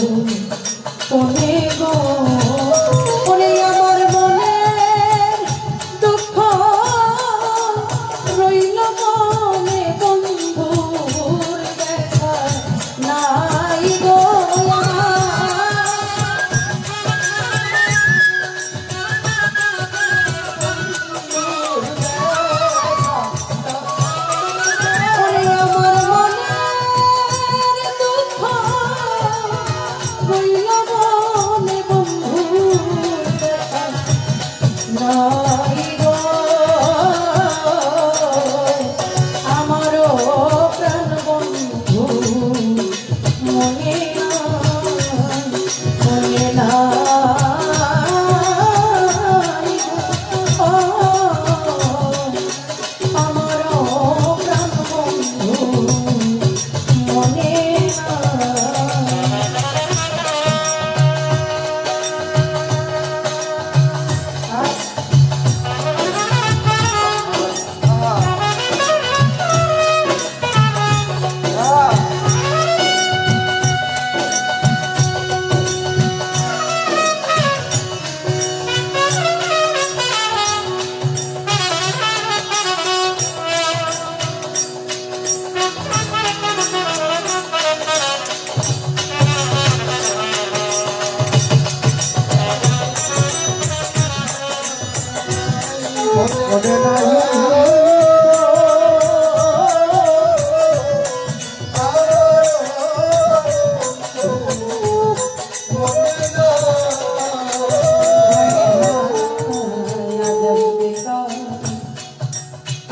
মনে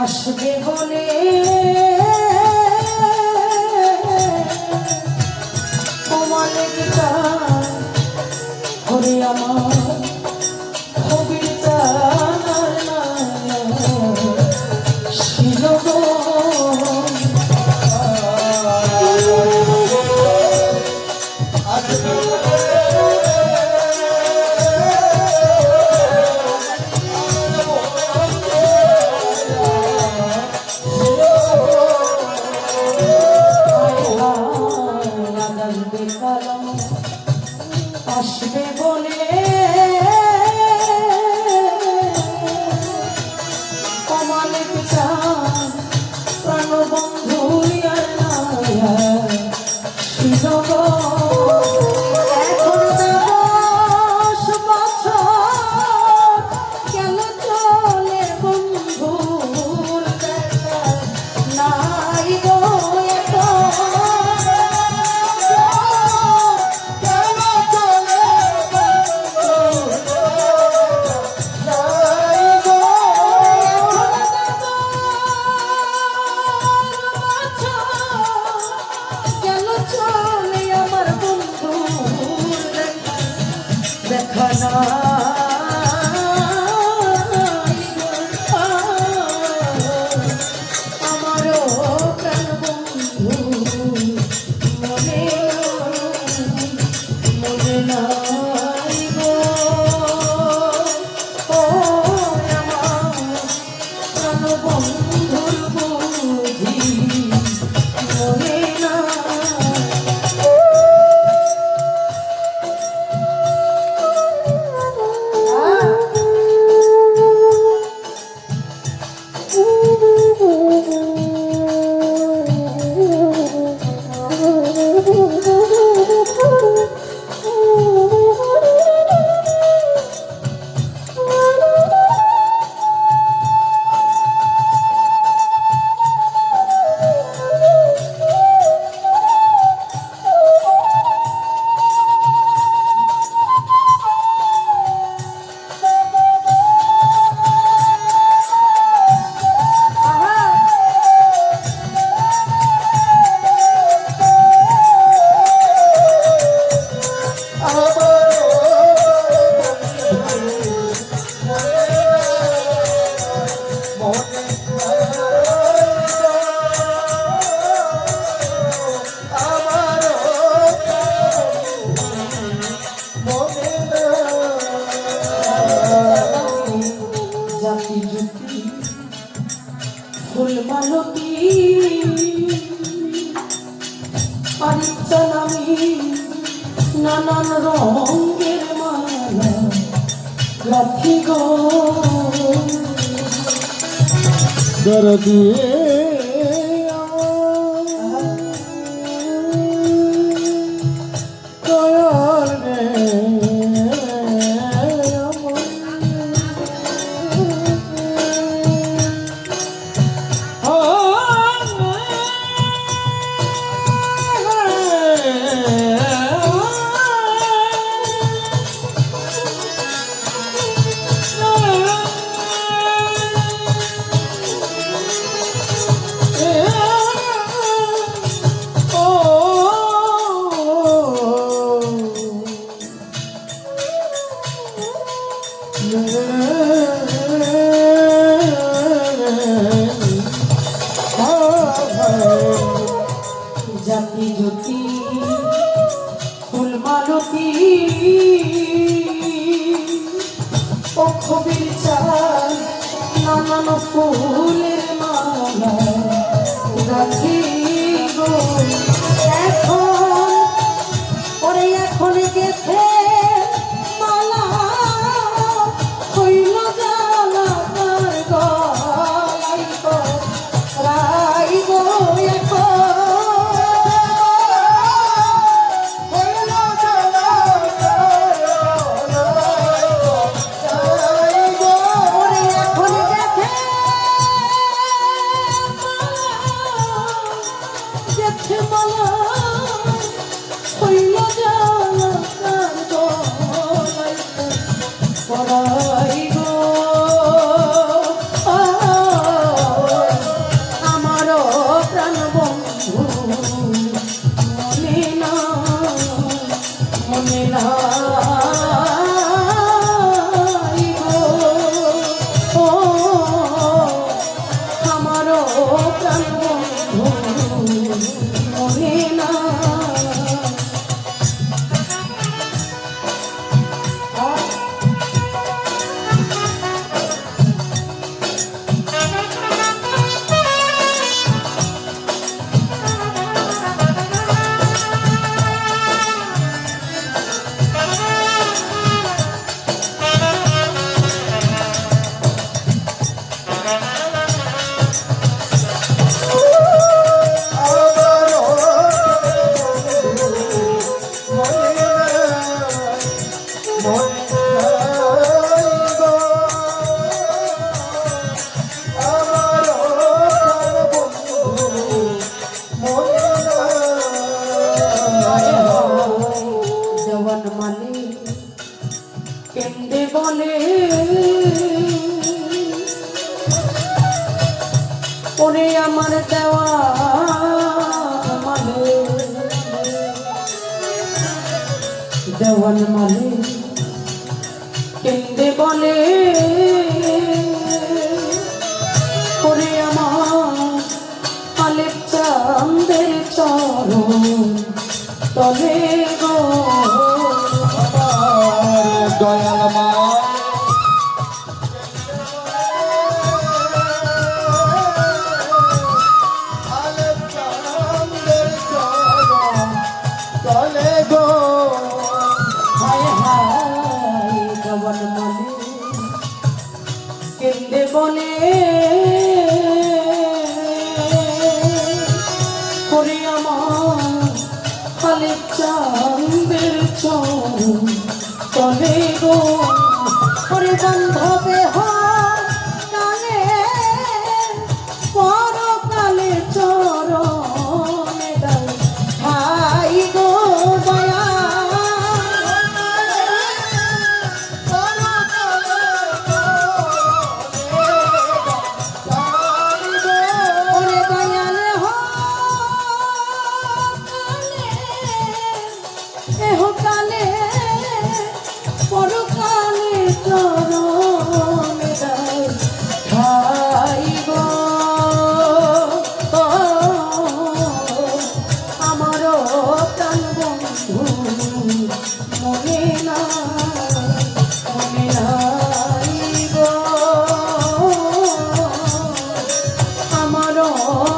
আসবে বনে না 歌。মন মানে কেন্দ্রে বলে ওরে আমার দেওয়া মানে দেওয়ান মানে কেন্দ্রে বলে ওরে আমার আলেপ চান্দের চরণ তবে গো। খালি চাঁদের চলে গো। পরে বন্ধবে হয় ছিল